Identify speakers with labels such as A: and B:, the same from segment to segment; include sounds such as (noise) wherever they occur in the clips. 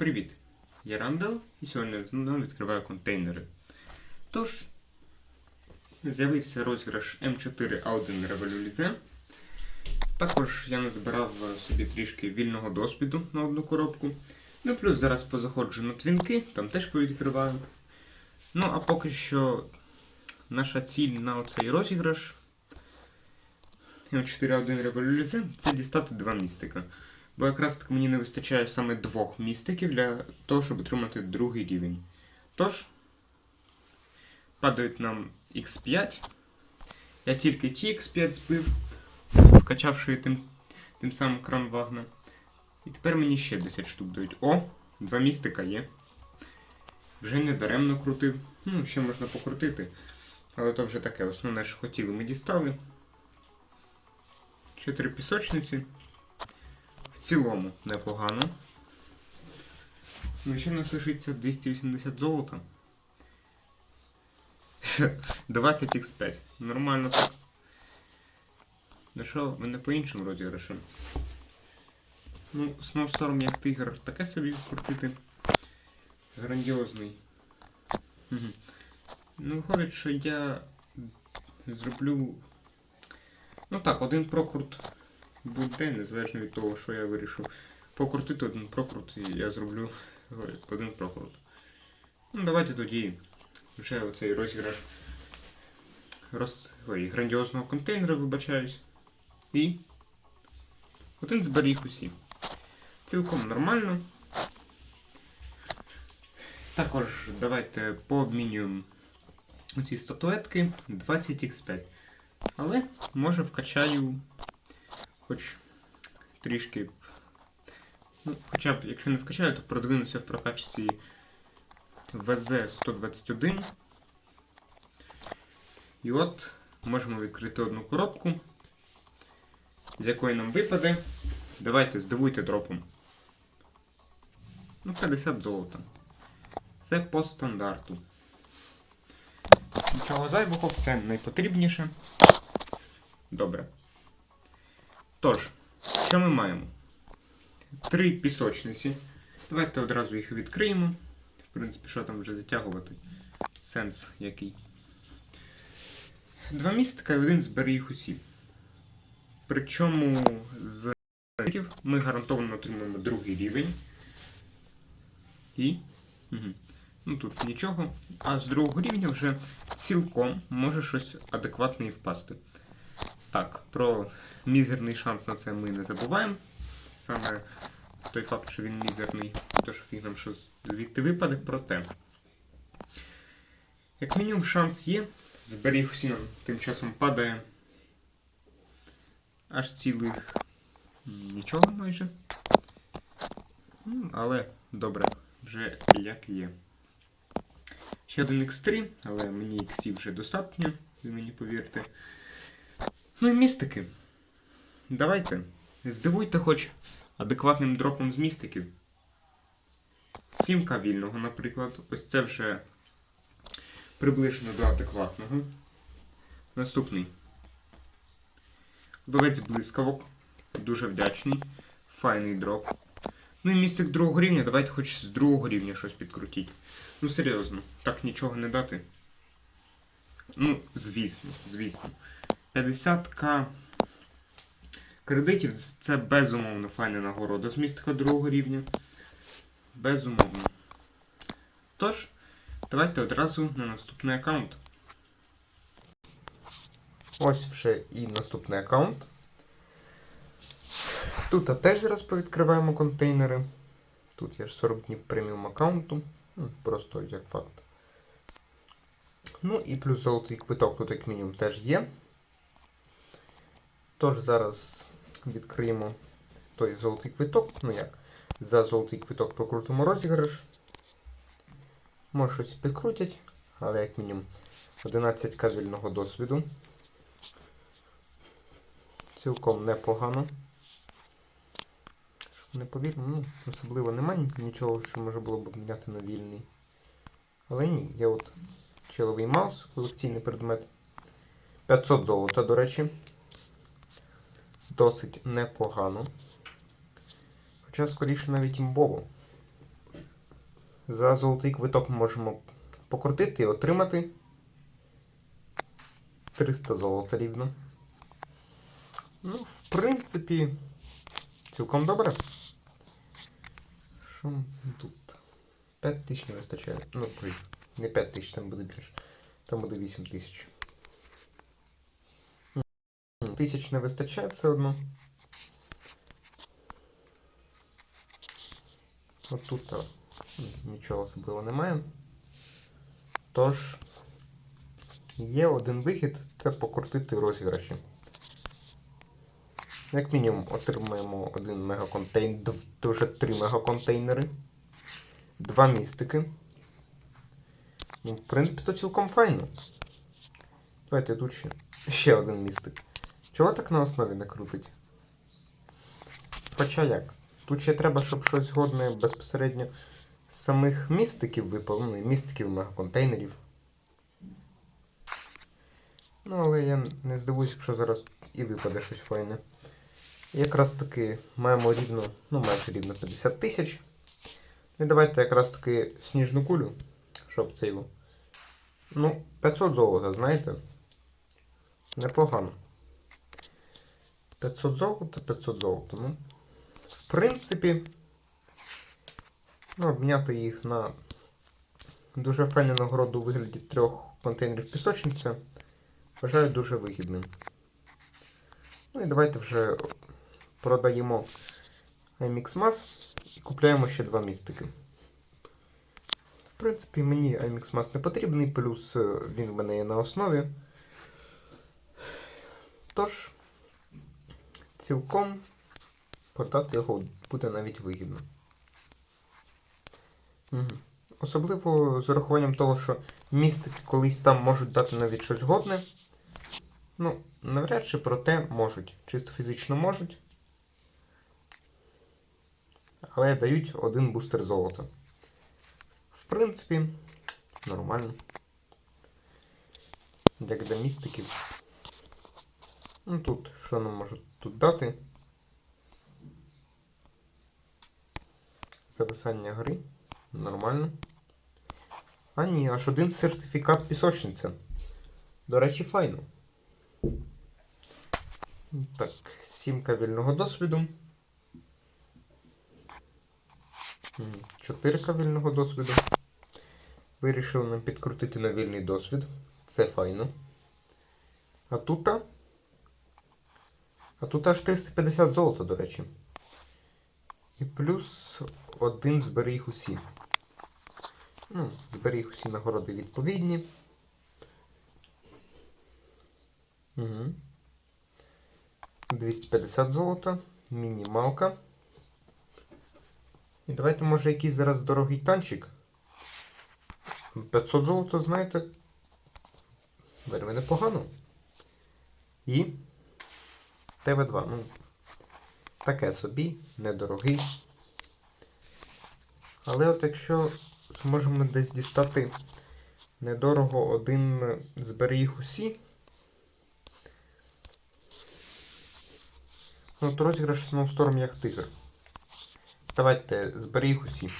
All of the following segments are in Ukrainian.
A: Привіт! Я Рандall і сьогодні знову відкриваю контейнери. Тож, з'явився розіграш М4 Auden Revolution. Також я назбирав собі трішки вільного досвіду на одну коробку. Ну, плюс зараз позаходжу на твінки, там теж повідкриваю. Ну, а поки що наша ціль на оцей розіграш М4 Auden Revolution це дістати два містика. Бо якраз так мені не вистачає саме двох містиків для того, щоб отримати другий рівень. Тож, падають нам X5. Я тільки ті X5 збив, вкачавши тим, тим самим кран Вагна. І тепер мені ще 10 штук дають. О, два містика є. Вже не даремно крутив. Ну, ще можна покрутити. Але то вже таке. Основне, що хотіли, ми дістали. Чотири пісочниці. Цілому непогано. Ну, ще нас лишиться 280 золота. (laughs) 20 x5. Нормально так. Ну що, ви не по іншим розіграшам? Ну, Snowstorm як тигр таке собі крутити. Грандіозний. Угу. Ну, виходить, що я зроблю. Ну так, один прокрут буде, незалежно від того, що я вирішу покрутити один прокрут, і я зроблю один прокрут. Ну, давайте тоді вже оцей розіграш роз... Ой, грандіозного контейнера, вибачаюсь. І один зберіг усі. Цілком нормально. Також давайте пообмінюємо оці статуетки 20x5. Але може вкачаю хоч трішки. Ну, Хоча б, якщо не вкачаю, то продвинуся в прокачці ВЗ-121. І от можемо відкрити одну коробку, з якої нам випаде. Давайте здивуйте дропом. Ну, 50 золота. Це по стандарту. Нічого зайвого, все найпотрібніше. Добре. Тож, що ми маємо? Три пісочниці. Давайте одразу їх відкриємо. В принципі, що там вже затягувати? Сенс який. Два містика і один зберіг усі. Причому з ми гарантовано отримаємо другий рівень. І. Угу. Ну тут нічого. А з другого рівня вже цілком може щось адекватне і впасти. Так, про мізерний шанс на це ми не забуваємо. Саме той факт, що він мізерний, то що фіг нам щось звідти випаде, проте. Як мінімум шанс є, зберіг усі тим часом падає аж цілих нічого майже. Ну, Але добре, вже як є. Ще один X3, але мені X вже достатньо, ви мені повірте. Ну і містики. Давайте. Здивуйте хоч адекватним дропом з містиків. Сімка вільного, наприклад. Ось це вже приближено до адекватного. Наступний. Ловець блискавок. Дуже вдячний. Файний дроп. Ну і містик другого рівня. Давайте хоч з другого рівня щось підкрутіть. Ну серйозно, так нічого не дати. Ну, звісно, звісно. 50к кредитів це безумовно файна нагорода з містика другого рівня. Безумовно. Тож, давайте одразу на наступний аккаунт. Ось вже і наступний аккаунт. Тут теж зараз повідкриваємо контейнери. Тут є ж 40 днів преміум аккаунту. Ну, Просто як факт. Ну і плюс золотий квиток тут як мінімум теж є. Тож зараз відкриємо той золотий квиток. Ну як? За золотий квиток прокрутимо розіграш. Може щось підкрутять, але як мінімум 11 вільного досвіду. Цілком непогано. Щоб не повірно, ну, особливо немає нічого, що може було б обміняти на вільний. Але ні, є от Человий маус, колекційний предмет. 500 золота, до речі. Досить непогано. Хоча скоріше навіть імбово. За золотий квиток ми можемо покрутити і отримати 300 золота рівно. Ну, в принципі, цілком добре. Що тут? 5 тисяч не вистачає. Ну, не 5 тисяч, там буде більше. Там буде 8 тисяч. Тисяч не вистачає все одно. От тут м, нічого особливого немає. Тож, є один вихід це покрутити розіграші. Як мінімум отримаємо один мегаконтейнер, вже три мегаконтейнери, два містики. Ну, в принципі, то цілком файно. Давайте тут ще один містик. Чого так на основі не крутить? Хоча як? Тут ще треба, щоб щось годне безпосередньо з самих містиків випало, ну і містиків мегаконтейнерів. Ну, але я не здивуюсь, якщо зараз і випаде щось файне. Якраз таки маємо рівно, ну майже рівно 50 тисяч. І давайте якраз таки сніжну кулю, щоб це його. Ну, 500 золота, знаєте? Непогано. 500 золота, 500 золота. Ну, в принципі, ну, обміняти їх на дуже файну нагороду у вигляді трьох контейнерів пісочниця вважаю дуже вигідним. Ну і давайте вже продаємо IMX Mass і купляємо ще два містики. В принципі, мені IMX Mass не потрібний, плюс е, він в мене є на основі. Тож, цілком продати його буде навіть вигідно. Угу. Особливо з урахуванням того, що містики колись там можуть дати навіть щось годне. Ну, навряд чи проте можуть. Чисто фізично можуть. Але дають один бустер золота. В принципі, нормально. Як для містиків. Ну тут, що нам можуть тут дати? Зависання гри. Нормально. А ні, аж один сертифікат пісочниця. До речі, файно. Так, сімка вільного досвіду. Чотирка вільного досвіду. Вирішили нам підкрутити на вільний досвід. Це файно. А тут. А тут аж 350 золота, до речі. І плюс один зберіг усі. Ну, зберіг усі нагороди відповідні. Угу. 250 золота, мінімалка. І давайте, може, якийсь зараз дорогий танчик. 500 золота, знаєте. Вельми непогано. І ТВ2. Ну, таке собі, недорогий. Але от якщо зможемо десь дістати недорого один зберіг усі. Ну, то розіграш Snowstorm як тигр. Давайте зберіг усі.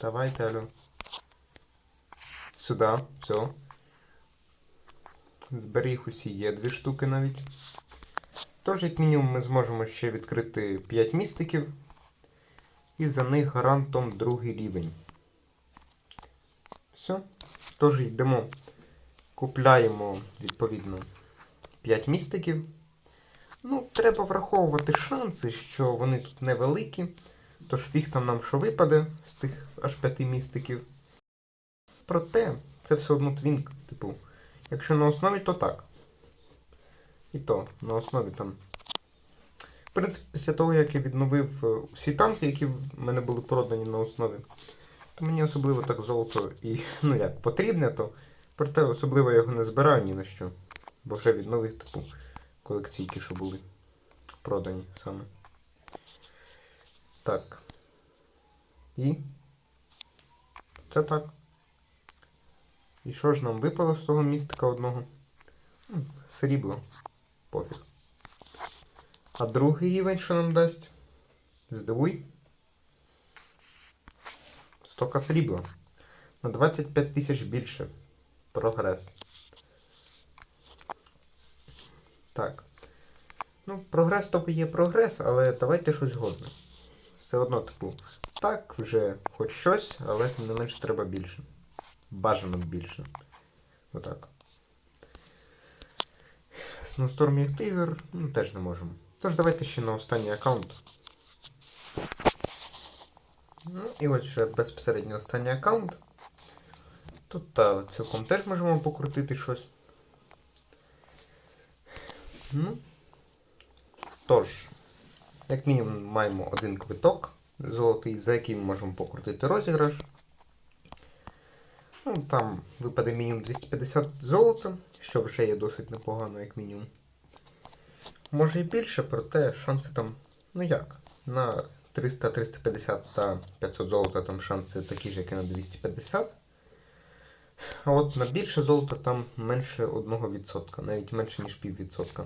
A: Давайте, алло. Сюди, все. Зберіг усі є дві штуки навіть. Тож, як мінімум, ми зможемо ще відкрити 5 містиків. І за них гарантом другий рівень. Все. Тож йдемо, купляємо, відповідно, 5 містиків. Ну, треба враховувати шанси, що вони тут невеликі. Тож фіг там нам що випаде з тих аж 5 містиків. Проте, це все одно твінк, типу, якщо на основі, то так. І то, на основі там. В принципі, після того, як я відновив е, усі танки, які в мене були продані на основі, то мені особливо так золото і, (laughs) ну як, потрібне, то проте особливо я його не збираю ні на що. Бо вже відновив типу колекційки, що були продані саме. Так. І. Це так. І що ж нам випало з того містика одного? Срібло. Пофіг. А другий рівень що нам дасть? Здивуй.
B: стока срібла. На 25 тисяч більше. Прогрес. Так. Ну, прогрес то є прогрес, але давайте щось годне. Все одно, типу, так, вже хоч щось, але не менше треба більше. Бажано більше. Отак. Snowstorm як тигр, ну теж не можемо. Тож давайте ще на останній аккаунт. Ну і ось ще безпосередньо останній аккаунт. Тут та, цілком теж можемо покрутити щось. Ну. Тож, як мінімум маємо один квиток золотий, за який ми можемо покрутити розіграш. Ну, там випаде мінімум 250 золота, що вже є досить непогано, як мінімум. Може і більше, проте шанси там, ну як, на 300, 350 та 500 золота там шанси такі ж, як і на 250. А от на більше золота там менше 1%, навіть менше, ніж піввідсотка.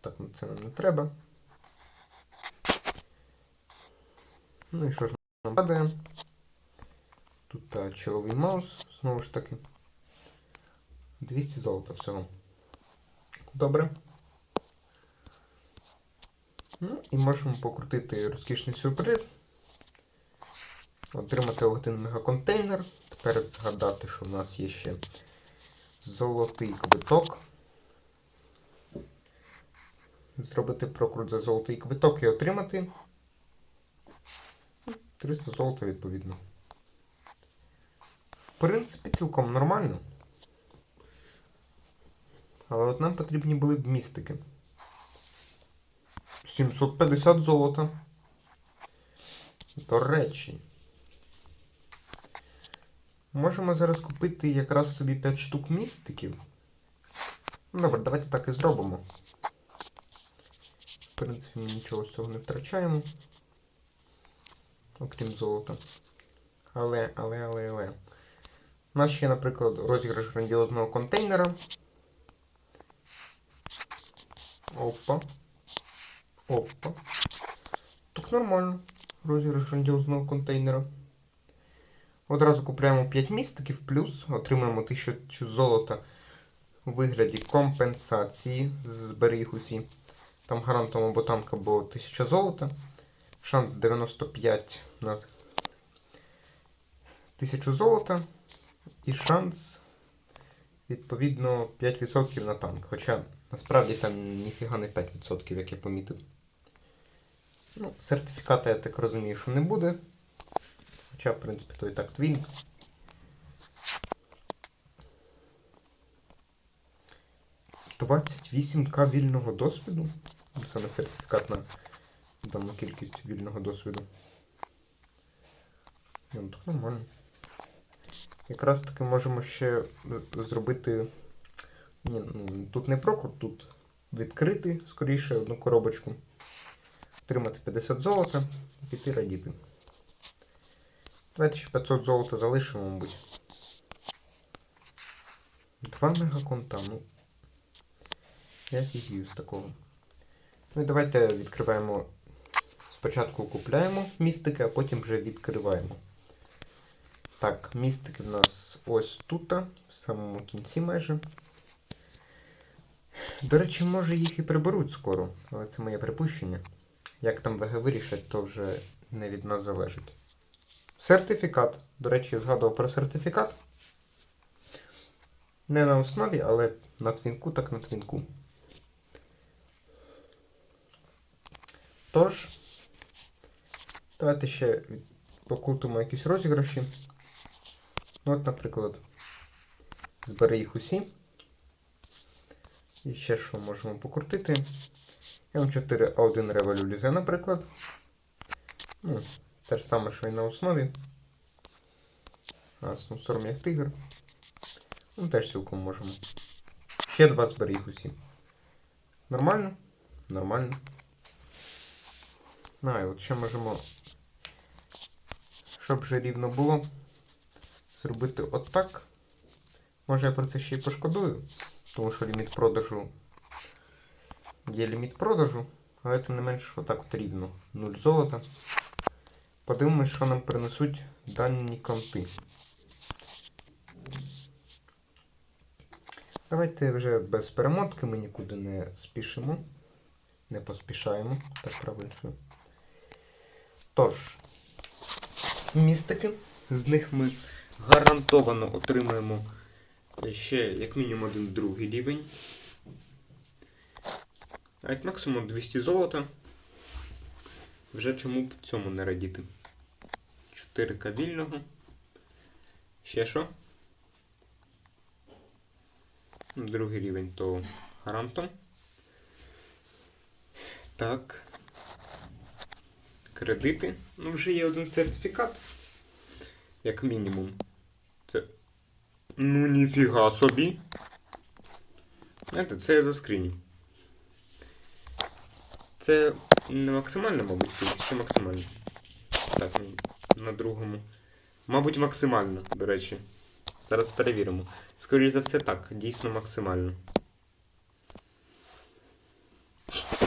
B: Так, ну це нам не треба. Ну і що ж нам падає? Тут чоловий маус, знову ж таки. 200 золота всього. Добре. Ну, і можемо покрутити розкішний сюрприз. Отримати один мегаконтейнер. Тепер згадати, що в нас є ще золотий квиток. Зробити прокрут за золотий квиток і отримати 300 золота відповідно. Принципі, цілком нормально. Але от нам потрібні були б містики. 750 золота. До речі. Можемо зараз купити якраз собі 5 штук містиків. Ну, Добре, давайте так і зробимо. В принципі, ми нічого з цього не втрачаємо. Окрім золота. Але, але, але, але. У нас ще, наприклад, розіграш грандіозного контейнера. Опа. Опа. Так нормально. Розіграш грандіозного контейнера. Одразу купляємо 5 містиків, плюс отримаємо 1000 золота у вигляді компенсації. Збери їх усі. Там гарантом або танк, або 1000 золота. Шанс 95 на 1000 золота. І шанс, відповідно, 5% на танк. Хоча насправді там ніфіга не 5%, як я помітив. Ну, сертифіката, я так розумію, що не буде. Хоча, в принципі, то і так твін. К вільного досвіду. Саме сертифікат на дану кількість вільного досвіду. Ну, так нормально. Якраз таки можемо ще е, зробити. Ні, ну, тут не прокрут, тут відкрити скоріше одну коробочку. Отримати 50 золота і піти радіти. Давайте ще 500 золота залишимо, мабуть. Два мегаконта, ну. Я фігію з такого. Ну і давайте відкриваємо. Спочатку купляємо містики, а потім вже відкриваємо. Так, містики в нас ось тут, в самому кінці майже. До речі, може їх і приберуть скоро, але це моє припущення. Як там ВГ вирішать, то вже не від нас залежить. Сертифікат. До речі, згадував про сертифікат. Не на основі, але на твінку, так на твінку. Тож, давайте ще покрутимо якісь розіграші. Ну, от, наприклад, збери їх усі. І ще що можемо покрутити. М4 А1 революлізе, наприклад. Ну, те ж саме, що і на основі. А Snowstorm як тигр. Ну, теж цілком можемо. Ще два збери їх усі. Нормально? Нормально. А, і от ще можемо, щоб вже рівно було, зробити отак. Може я про це ще й пошкодую, тому що ліміт продажу є ліміт продажу, але тим не менш отак от рівно. 0 золота. Подивимось, що нам принесуть дані конти. Давайте вже без перемотки ми нікуди не спішимо. Не поспішаємо, так правильно. Тож, містики.
A: З них ми гарантовано отримаємо ще як мінімум один другий рівень. А як максимум 200 золота. Вже чому б цьому не радіти? 4 вільного. Ще що? Ну, Другий рівень то гарантом. Так. Кредити. Ну, вже є один сертифікат. Як мінімум. Ну ніфіга собі. Знаєте, це я заскріню. Це не максимально, мабуть, чи максимально. Так, на другому. Мабуть, максимально, до речі. Зараз перевіримо. Скоріше за все, так, дійсно максимально.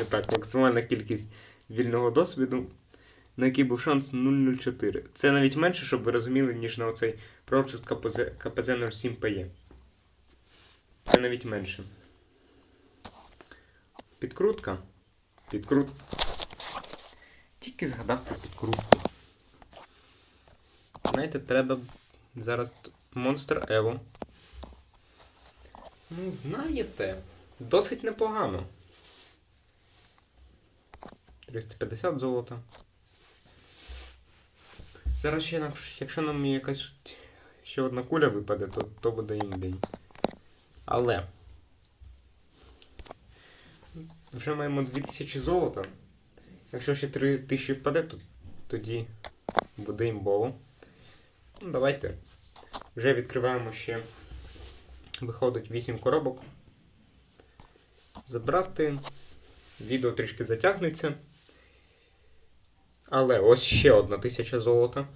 A: Так, максимальна кількість вільного досвіду, на який був шанс 0,04. Це навіть менше, щоб ви розуміли, ніж на оцей прочист КПЗ, КПЗ 07 ПЕ. Це навіть менше. Підкрутка. Підкрут. Тільки згадав про підкрутку. Знаєте, треба зараз Monster Evo. Ну, знаєте, досить непогано. 350 золота. Зараз ще, якщо нам якась ще одна куля випаде, то, то буде їм. Але. Вже маємо 2000 золота. Якщо ще 3000 впаде, то тоді буде імбово. Ну, давайте. Вже відкриваємо ще. Виходить 8 коробок. Забрати. Відео трішки затягнеться. Але ось ще одна тисяча золота.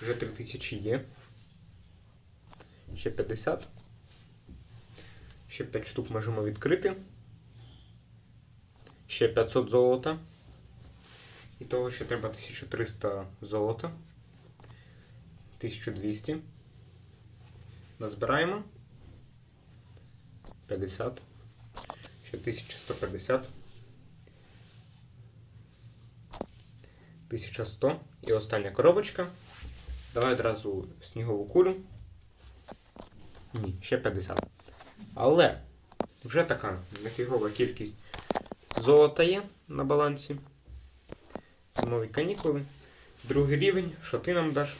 A: Вже 3000 є. Ще 50. Ще 5 штук можемо відкрити. Ще 500 золота. І того ще треба 1300 золота. 1200. Назбираємо. 50. Ще 1150. 1100. І остання коробочка. Давай одразу снігову кулю. Ні, ще 50. Але вже така нефігова кількість золота є на балансі. Зимові канікули. Другий рівень. Що ти нам даш?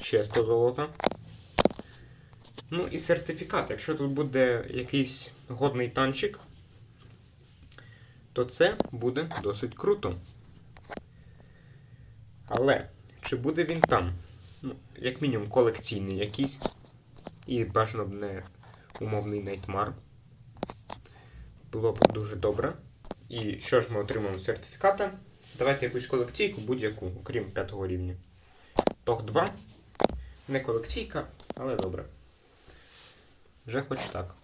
A: Ще 100 золота. Ну і сертифікат. Якщо тут буде якийсь годний танчик, то це буде досить круто. Але чи буде він там? Ну, як мінімум колекційний якийсь. І бажано б не умовний найтмар. Було б дуже добре. І що ж ми отримаємо з сертифіката? Давайте якусь колекційку, будь-яку, окрім п'ятого рівня. Ток 2. Не колекційка, але добре. Вже хоч так.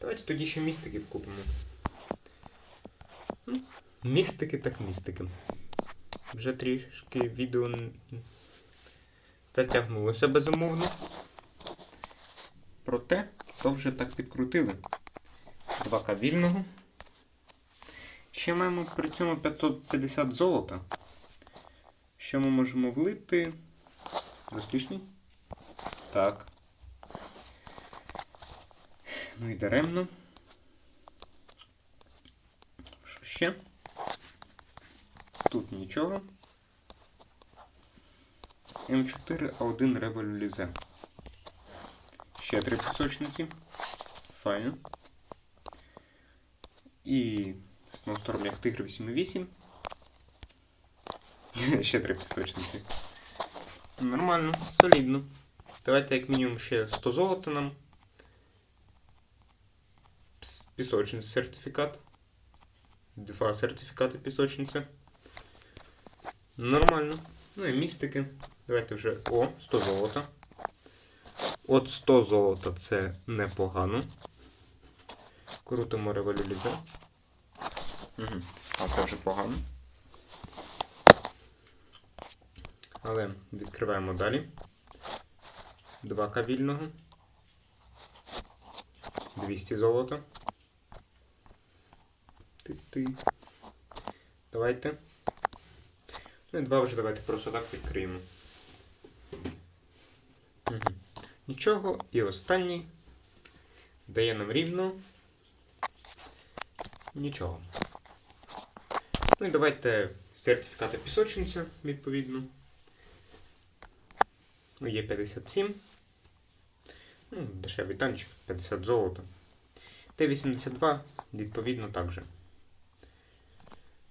A: Давайте тоді ще містиків купимо. Містики так містики. Вже трішки відео затягнулося безумовно. Проте, то вже так підкрутили. 2К вільного. Ще маємо при цьому 550 золота. Що ми можемо влити? Розкішний? Так. Ну і даремно. Що ще? Тут нічого. М4 А1 революзе. Ще три пісочниці. Файно. І Snowstorm як тигр 8.8. (laughs) ще три пісочниці. Нормально, солідно. Давайте як мінімум ще 100 золота нам. Пісочниця сертифікат. Два сертифікати пісочниця. Нормально. Ну і містики. Давайте вже. О, 100 золота. От 100 золота це непогано. Крутимо революцію. Угу. А це вже погано. Але відкриваємо далі. 2К вільного. 200 золота. Ти-ти. Давайте. Ну і два вже давайте просто так відкриємо. Угу. Нічого. І останній. Дає нам рівно. Нічого. Ну і давайте сертифікати пісочниця, відповідно. Ну, є 57. Ну, дешевий танчик, 50 золота. Т-82, відповідно, також.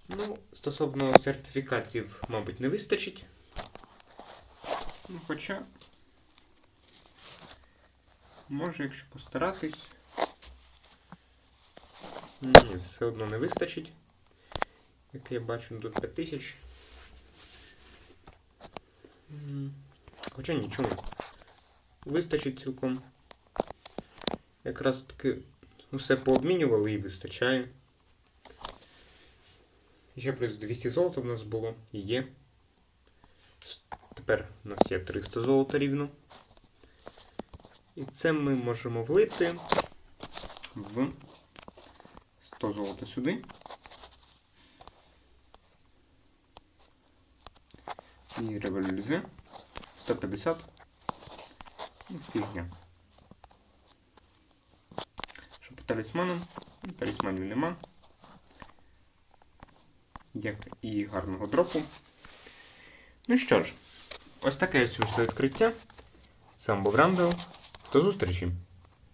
A: Ну, стосовно сертифікатів, мабуть, не вистачить. Ну, хоча. Може, якщо постаратись. Ні, все одно не вистачить. Як я бачу, тут 5000. Хоча нічого. Вистачить цілком. Якраз таки усе пообмінювали і вистачає. І ще плюс 200 золота в нас було і є. Тепер у нас є 300 золота рівно. І це ми можемо влити в 100 золота сюди. І революзе 150. Ну, фігня. Що по талісманам? Талісманів нема. Як і гарного дропу. Ну що ж, ось таке ось відкриття. Сам був Рандел. До зустрічі!